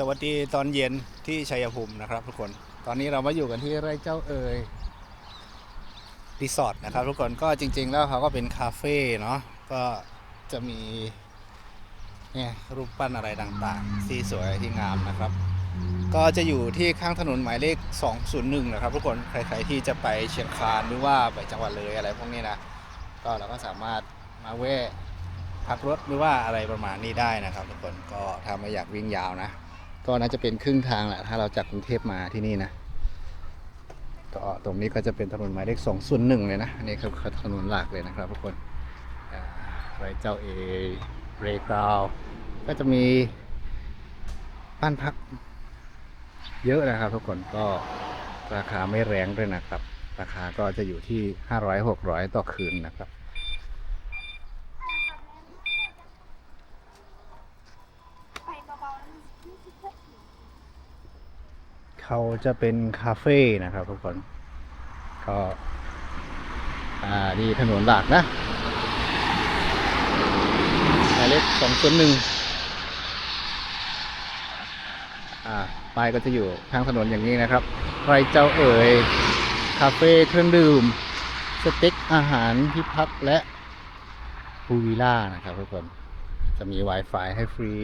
สวัสดีตอนเย็นที่ชัยภูมินะครับ ทุกคน ตอนนี้เรามาอยู่กันที่ไร่เจ้าเอ๋ยรีสอร์ทนะครับ ทุกคนก็จริง ๆ แล้วเขาก็เป็นคาเฟ่เนาะก็จะมีเนี่ยรูปปั้นอะไรต่างๆที่สวยที่งามนะครับ ก็จะอยู่ที่ข้างถนนหมายเลข 201 นะครับ ทุกคนใครๆที่จะไปเชียงคานหรือว่าไปจังหวัดเลยอะไรพวกนี้นะก็เราก็สามารถมาแวะพักรถหรือว่าอะไรประมาณนี้ได้นะครับ ทุกคนก็ถ้าไม่อยากวิ่งยาวนะ ก็น่าจะเป็นครึ่งทางแหละถ้าเราจากกรุงเทพมาที่นี่นะก็ตรงนี้ก็จะเป็นถนนหมายเลข201เลยนะอันนี้คือถนนหลักเลยนะครับทุกคนไรเจ้าเอเรกราวก็จะมีบ้านพักเยอะนะครับทุกคนก็ราคาไม่แรงด้วยนะครับ ราคาก็จะอยู่ที่ 500-600 ต่อคืนนะครับ ไปเบาๆแล้วมันไม่ใช่ เขาจะเป็นคาเฟ่นะครับทุกคน ก็อ่านี่ถนนหลักนะหมายเลขสองศูนย์หนึ่งอ่าป้ายก็จะอยู่ทางถนนอย่างนี้นะครับไรเจ้าเอ๋ยคาเฟ่เครื่องดื่ม สเต็กอาหารที่พักและพูวิลล่านะครับทุกคน จะมี Wi-Fi ให้ฟรี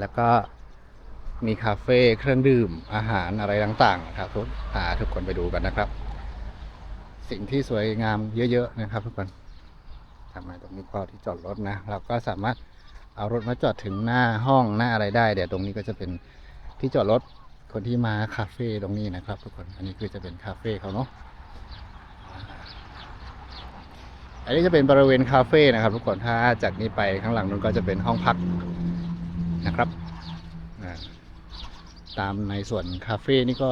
แล้วก็ มีคาเฟ่เครื่องดื่มอาหารอะไรต่างๆนะครับทุกพาทุกคนไปดูกันนะครับ สิ่งที่สวยงามเยอะๆนะครับ ทุกคนทำมาตรงนี้ก็ที่จอดรถนะเราก็สามารถเอารถมาจอดถึงหน้าห้องหน้าอะไรได้ เดี๋ยวตรงนี้ก็จะเป็นที่จอดรถคนที่มาคาเฟ่ตรงนี้นะครับ ทุกคนอันนี้คือจะเป็นคาเฟ่เขาเนาะอันนี้จะเป็นบริเวณคาเฟ่นะครับ ทุกคนถ้าจากนี้ไปข้างหลังนู้นก็จะเป็นห้องพักนะครับ อ่า ตามในส่วนคาเฟ่นี่ก็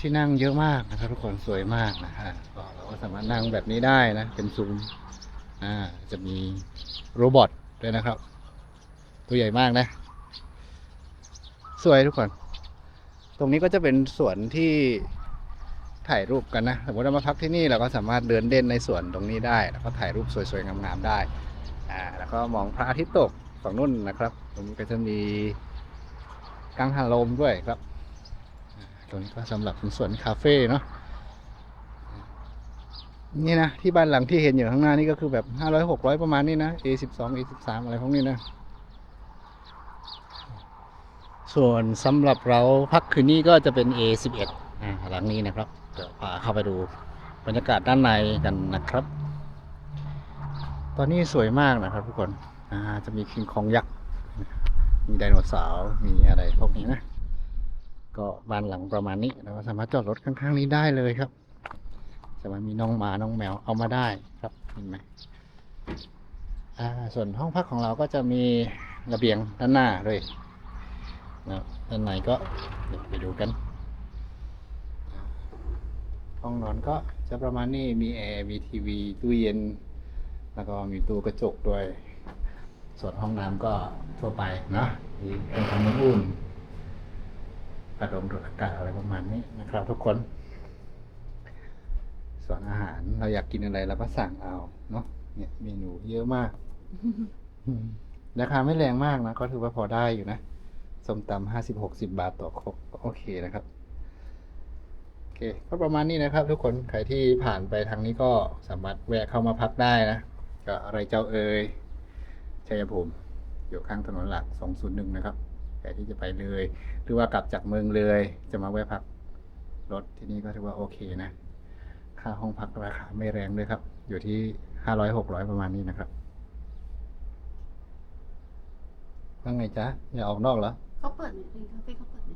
ที่นั่งเยอะมากนะครับทุกคนสวยมากนะฮะก็เราก็สามารถนั่งแบบนี้ได้นะ เป็นซูมอ่าจะมีโรบอทด้วยนะครับ ตัวใหญ่มากนะ สวยทุกคน ตรงนี้ก็จะเป็นสวนที่ถ่ายรูปกันนะสมมติเรามาพักที่นี่เราก็สามารถเดินเด่นในสวนตรงนี้ได้ แล้วก็ถ่ายรูปสวยๆงามๆได้อ่าแล้วก็มองพระอาทิตย์ตกฝั่งนู้นนะครับ ตรงนี้ก็จะมี กังหันลมด้วยครับ ตรงนี้ก็สำหรับสวนคาเฟ่เนาะนี่นะ ที่บ้านหลังที่เห็นอยู่ข้างหน้านี่ก็คือแบบห้าร้อยหกร้อยประมาณนี้นะ A สิบสอง A สิบสามอะไรพวกนี้นะ ส่วนสำหรับเราพักคืนนี้ก็จะเป็น A สิบเอ็ดหลังนี้นะครับเดี๋ยวพาเข้าไปดูบรรยากาศด้านในกันนะครับ ตอนนี้สวยมากนะครับทุกคนจะมีคิงคองยักษ์ มีไดโนเสาร์มีอะไรพวกนี้นะ ก็บ้านหลังประมาณนี้เราสามารถจอดรถข้างๆนี้ได้เลยครับ สามารถมีน้องหมาน้องแมวเอามาได้ครับเห็นไหมอ่าส่วนห้องพักของเราก็จะมีระเบียงด้านหน้าด้วยนะด้านในก็เดี๋ยวไปดูกัน ห้องนอนก็จะประมาณนี้มีแอร์มีทีวีตู้เย็น แล้วก็มีตู้กระจกด้วย ส่วนห้องน้ำก็ทั่วไปนะมีเครื่องทำน้ำอุ่นพัดลมดูดอากาศอะไรประมาณนี้นะครับ ทุกคน ส่วนอาหารเราอยากกินอะไรเราก็สั่งเอาเนาะเนี่ยเมนูเยอะมากราคาไม่แรงมากนะ ก็ถือว่าพอได้อยู่นะส้มตำห้าสิบหกสิบาทต่อครกโอเคนะครับโอเคก็ประมาณนี้นะครับ ทุกคนใครที่ผ่านไปทางนี้ก็สามารถแวะเข้ามาพักได้นะก็อะไรเจ้าเอ่ย ชัยภูมิอยู่ข้างถนนหลัก 201 นะครับใครที่จะไปเลย หรือว่ากลับจากเมืองเลย จะมาแวะพักรถที่นี่ก็ถือว่าโอเคนะ ค่าห้องพักราคาไม่แรงด้วยครับ อยู่ที่ 500-600 ประมาณนี้นะครับว่าไงจ๊ะ อย่าออกนอกเหรอ เขาเปิดเป็นคาเฟ่เขาเปิดไหม